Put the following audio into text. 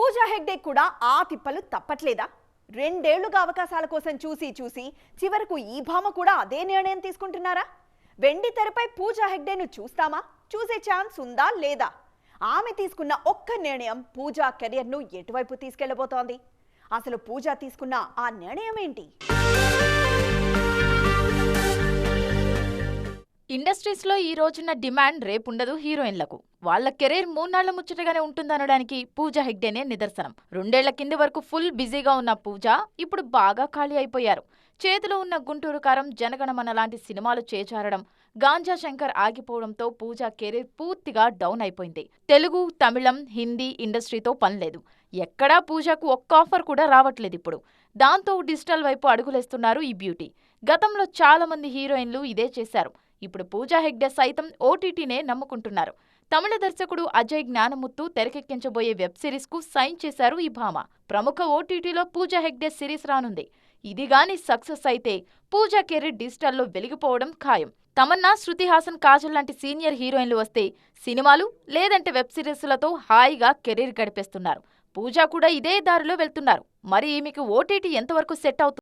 పూజా హెగ్డే కూడా ఆ తిప్పలు తప్పట్లేదా? రెండేళ్ళుగా అవకాశాల కోసం చూసి చూసి చివరకు ఈ భామ కూడా అదే నిర్ణయం తీసుకుంటున్నారా? వెండి తెరపై పూజా హెగ్డేను చూస్తామా? చూసే ఛాన్స్ ఉందా లేదా? ఆమె తీసుకున్న ఒక్క నిర్ణయం పూజా కెరియర్ను ఎటువైపు తీసుకెళ్ళబోతోంది? అసలు పూజ తీసుకున్న ఆ నిర్ణయం ఏంటి? ఇండస్ట్రీస్లో ఈ రోజున్న డిమాండ్ రేపుండదు హీరోయిన్లకు. వాళ్ళ కెరీర్ మూన్నాళ్ళ ముచ్చటగానే ఉంటుందనడానికి పూజ హెగ్డేనే నిదర్శనం. రెండేళ్ళ కింది వరకు ఫుల్ బిజీగా ఉన్న పూజ ఇప్పుడు బాగా ఖాళీ అయిపోయారు. చేతిలో ఉన్న గుంటూరు కారం జనగణమన లాంటి సినిమాలు చేచారడం గాంజా శంకర్ ఆగిపోవడంతో పూజ కెరీర్ పూర్తిగా డౌన్ అయిపోయింది. తెలుగు తమిళం హిందీ ఇండస్ట్రీతో పనిలేదు ఎక్కడా పూజకు ఒక్క ఆఫర్ కూడా రావట్లేదు ఇప్పుడు. దాంతో డిజిటల్ వైపు అడుగులేస్తున్నారు ఈ బ్యూటీ. గతంలో చాలా మంది హీరోయిన్లు ఇదే చేశారు. ఇప్పుడు పూజా హెగ్డే సైతం ఓటీటీనే నమ్ముకుంటున్నారు. తమిళ దర్శకుడు అజయ్ జ్ఞానముత్తు తెరకెక్కించబోయే వెబ్ సిరీస్కు సైన్ చేశారు ఈ భామ ప్రముఖ ఓటీటీలో పూజా హెగ్డే సిరీస్ రానుంది. ఇది గాని సక్సెస్ అయితే పూజా కెరీర్ డిజిటల్లో వెలిగిపోవడం ఖాయం. తమన్నా శృతి హాసన్ కాజల్ లాంటి సీనియర్ హీరోయిన్లు వస్తే సినిమాలు లేదంటే వెబ్ సిరీస్లతో హాయిగా కెరీర్ గడిపేస్తున్నారు. పూజా కూడా ఇదే దారిలో వెళ్తున్నారు. మరి ఈమెకు ఓటీటీ ఎంతవరకు సెట్ అవుతుంది?